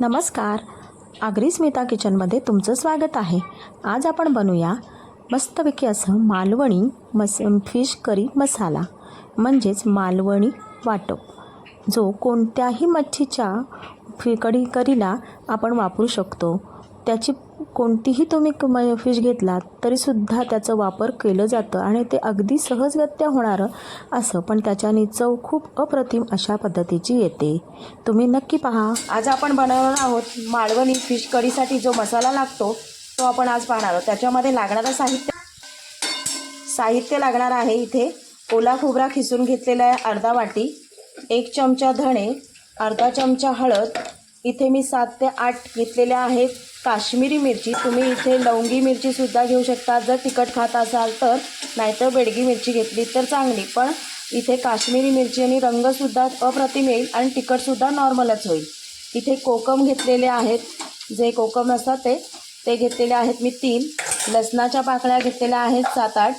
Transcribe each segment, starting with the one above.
नमस्कार. आगरी स्मिता किचनमध्ये तुमचं स्वागत आहे. आज आपण बनवूया मस्तपैकी असं मालवणी मस फिश करी मसाला म्हणजेच मालवणी वाटप जो कोणत्याही मच्छीच्या फिकडी करीला आपण वापरू शकतो. त्याची कोणतीही तुम्ही क- म फिश घेतलात तरीसुद्धा त्याचं वापर केलं जातं आणि ते अगदी सहजगत्या होणारं असं. पण त्याच्याने चव खूप अप्रतिम अशा पद्धतीची येते. तुम्ही नक्की पहा. आज आपण बनवणार आहोत मालवणी फिश कढीसाठी जो मसाला लागतो तो आपण आज पाहणार आहोत. त्याच्यामध्ये लागणारं साहित्य साहित्य लागणार आहे इथे. ओला खोबरा खिसून घेतलेला आहे अर्धा वाटी एक चमचा धणे अर्धा चमचा हळद. इथे मी सात ते आठ घेतलेल्या आहेत. काश्मीरी मिरची तुम्ही इथे लवंगी मिरचीसुद्धा घेऊ शकता. जर तिखट खात असाल तर नाहीतर बेडगी मिरची घेतली तर चांगली. पण इथे काश्मीरी मिरची आणि रंगसुद्धा अप्रतिम येईल आणि तिखटसुद्धा नॉर्मलच होईल. इथे कोकम घेतलेले आहेत. जे कोकम असतात ते ते घेतलेले आहेत मी तीन. लसणाच्या पाकळ्या घेतलेल्या आहेत सात आठ.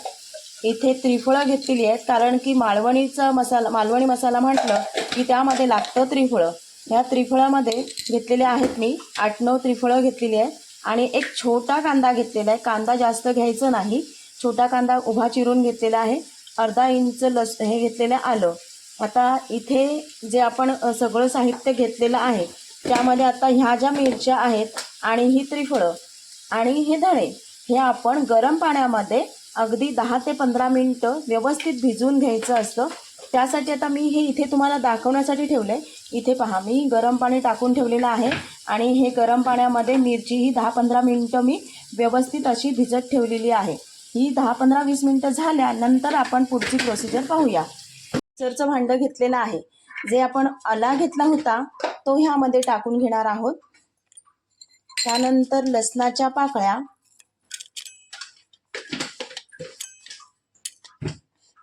इथे त्रिफळं घेतलेली आहेत कारण की मालवणीचा मसाला मालवणी मसाला म्हटलं की त्यामध्ये लागतं त्रिफळं. ह्या त्रिफळामध्ये घेतलेले आहेत मी. आठ नऊ त्रिफळं घेतलेली आहे. आणि एक छोटा कांदा घेतलेला आहे. कांदा जास्त घ्यायचं नाही. छोटा कांदा उभा चिरून घेतलेला आहे. अर्धा इंच लस हे घेतलेलं आहे आलं. आता इथे जे आपण सगळं साहित्य घेतलेलं आहे त्यामध्ये आता ह्या ज्या मिरच्या आहेत आणि ही त्रिफळं आणि हे धणे हे आपण गरम पाण्यामध्ये अगदी दहा ते पंधरा मिनटं व्यवस्थित भिजवून घ्यायचं असतं. त्यासाठी आता मी हे इथे तुम्हाला दाखवण्यासाठी ठेवलं आहे इथे पहा मी गरम पाणी टाकून ठेवलेलं आहे आणि हे गरम पाण्यामध्ये मिरची ही दहा पंधरा मिनटं मी व्यवस्थित अशी भिजत ठेवलेली आहे. ही दहा पंधरा वीस मिनटं झाल्यानंतर आपण पुढची प्रोसिजर पाहूया. मिक्सरचं भांडं घेतलेलं आहे. जे आपण आला घेतला होता तो ह्यामध्ये टाकून घेणार आहोत. त्यानंतर लसणाच्या पाकळ्या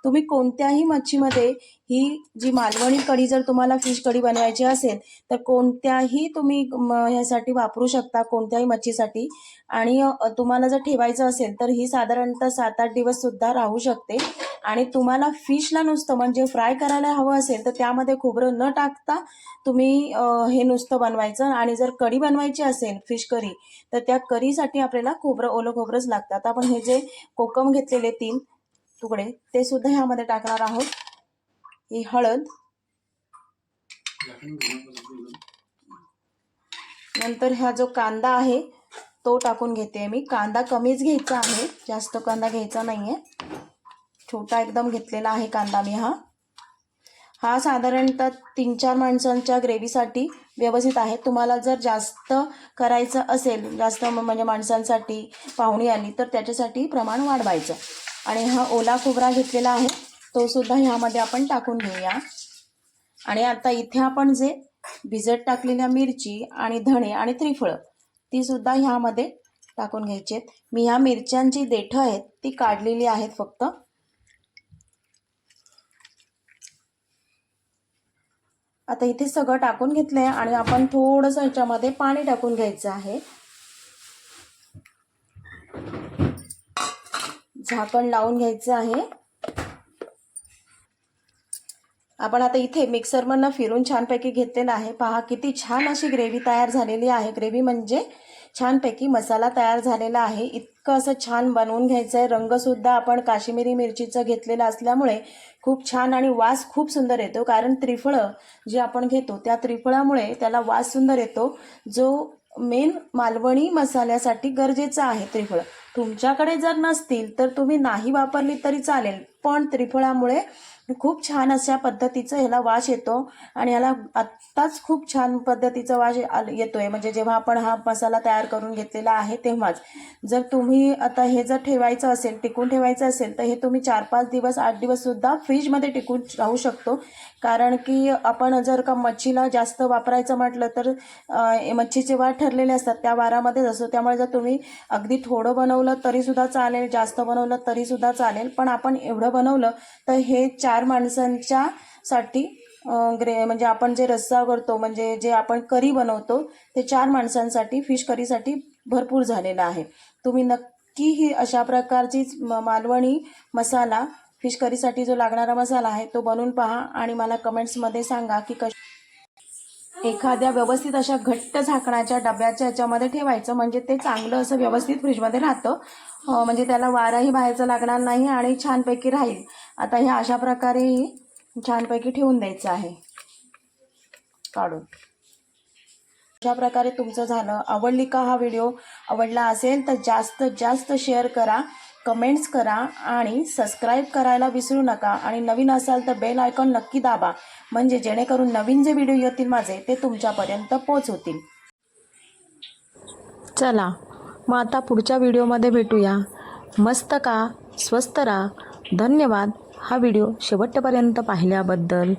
तुम्ही कोणत्याही मच्छीमध्ये ही जी मालवणी कढी जर तुम्हाला फिश कढी बनवायची असेल तर कोणत्याही तुम्ही ह्यासाठी वापरू शकता कोणत्याही मच्छीसाठी. आणि तुम्हाला जर ठेवायचं असेल तर ही साधारणतः सात आठ दिवससुद्धा राहू शकते. आणि तुम्हाला फिशला नुसतं म्हणजे फ्राय करायला हवं असेल तर त्यामध्ये खोबरं न टाकता तुम्ही हे नुसतं बनवायचं. आणि जर कढी बनवायची असेल फिश करी तर त्या करीसाठी आपल्याला खोबरं ओलं खोबरंच लागतं आता आपण हे जे कोकम घेतलेले तीन तुकडे. ते सुद्धा ह्यामध्ये टाकणार आहोत. ही हळद. नंतर हा जो कांदा आहे तो टाकून घेते मी. कांदा कमीच घ्यायचा आहे. जास्त कांदा घ्यायचा नाही आहे छोटा एकदम घेतलेला आहे कांदा मी हा. हा साधारणतः तीन चार माणसांच्या ग्रेव्हीसाठी व्यवस्थित आहे. तुम्हाला जर जास्त करायचं असेल जास्त म्हणजे माणसांसाठी पाहुणी आली तर त्याच्यासाठी प्रमाण वाढवायचं. आणि हा ओला खोबरा घेतलेला आहे तो सुद्धा ह्यामध्ये आपण टाकून घेऊया. आणि आता इथे आपण जे भिजत टाकलेल्या मिरची आणि धणे आणि त्रिफळं ती सुद्धा ह्यामध्ये टाकून घ्यायची आहेत मी ह्या मिरच्यांची देठं आहेत ती काढलेली आहेत फक्त. आता इथे सगळं टाकून घेतलंय आणि आपण थोडंसं ह्याच्यामध्ये पाणी टाकून घ्यायचं आहे. झाकण लावून घ्यायचं आहे. आपण आता इथे मिक्सरमधनं फिरून छानपैकी घेतलेलं आहे. पहा किती छान अशी ग्रेव्ही तयार झालेली आहे. ग्रेव्ही म्हणजे छानपैकी मसाला तयार झालेला आहे. इतकं असं छान बनवून घ्यायचं आहे रंगसुद्धा आपण काश्मीरी मिरचीचं घेतलेलं असल्यामुळे खूप छान आणि वास खूप सुंदर येतो. कारण त्रिफळं जे आपण घेतो त्या त्रिफळामुळे त्याला वास सुंदर येतो. जो मेन मालवणी मसाल्यासाठी गरजेचं आहे त्रिफळं. तुमच्याकडे जर नसतील तर तुम्ही नाही वापरली तरी चालेल. पण त्रिफळामुळे खूप छान अशा पद्धतीचं ह्याला वास येतो आणि ह्याला आत्ताच खूप छान पद्धतीचा वास येतो येतोय. म्हणजे जेव्हा आपण हा मसाला तयार करून घेतलेला आहे तेव्हाच. जर तुम्ही आता हे जर ठेवायचं असेल टिकून ठेवायचं असेल तर हे तुम्ही चार पाच दिवस आठ दिवस सुद्धा फ्रीजमध्ये टिकून राहू शकतो. कारण की आपण जर का मच्छीला जास्त वापरायचं म्हटलं तर मच्छीचे वार ठरलेले असतात त्या वारामध्येच असतो त्यामुळे जर तुम्ही अगदी थोडं बनव बनवलं तरीसुद्धा चालेल जास्त बनवलं तरीसुद्धा चालेल पण आपण एवढं बनवलं तर हे चार माणसांच्या साठी ग्रे म्हणजे आपण जे रस्सा करतो म्हणजे जे आपण करी बनवतो ते चार माणसांसाठी फिश करीसाठी भरपूर झालेलं आहे. तुम्ही नक्की ही अशा प्रकारचीच मालवणी मसाला फिश करीसाठी जो लागणारा मसाला आहे तो बनवून पहा आणि मला कमेंट्समध्ये सांगा की कश एखाद्या व्यवस्थित अशा घट्ट झाकणाच्या डब्याच्या याच्यामध्ये ठेवायचं म्हणजे ते चांगलं असं व्यवस्थित फ्रीजमध्ये राहतं. म्हणजे त्याला वाराही बाहेरचं लागणार नाही आणि छानपैकी राहील. आता ह्या अशा प्रकारे छानपैकी ठेवून द्यायचं आहे. काढून. अशा प्रकारे तुमचं झालं. आवडली का हा व्हिडिओ? आवडला असेल तर जास्तीत जास्त शेअर करा. कमेंट्स करा आणि सबस्क्राईब करायला विसरू नका. आणि नवीन असाल तर बेल आयकॉन नक्की दाबा. म्हणजे जेणेकरून नवीन जे व्हिडिओ येतील माझे ते तुमच्यापर्यंत पोचवतील चला मग आता पुढच्या व्हिडिओमध्ये भेटूया. मस्त का? स्वस्त राहा धन्यवाद. हा व्हिडिओ शेवटपर्यंत पाहिल्याबद्दल.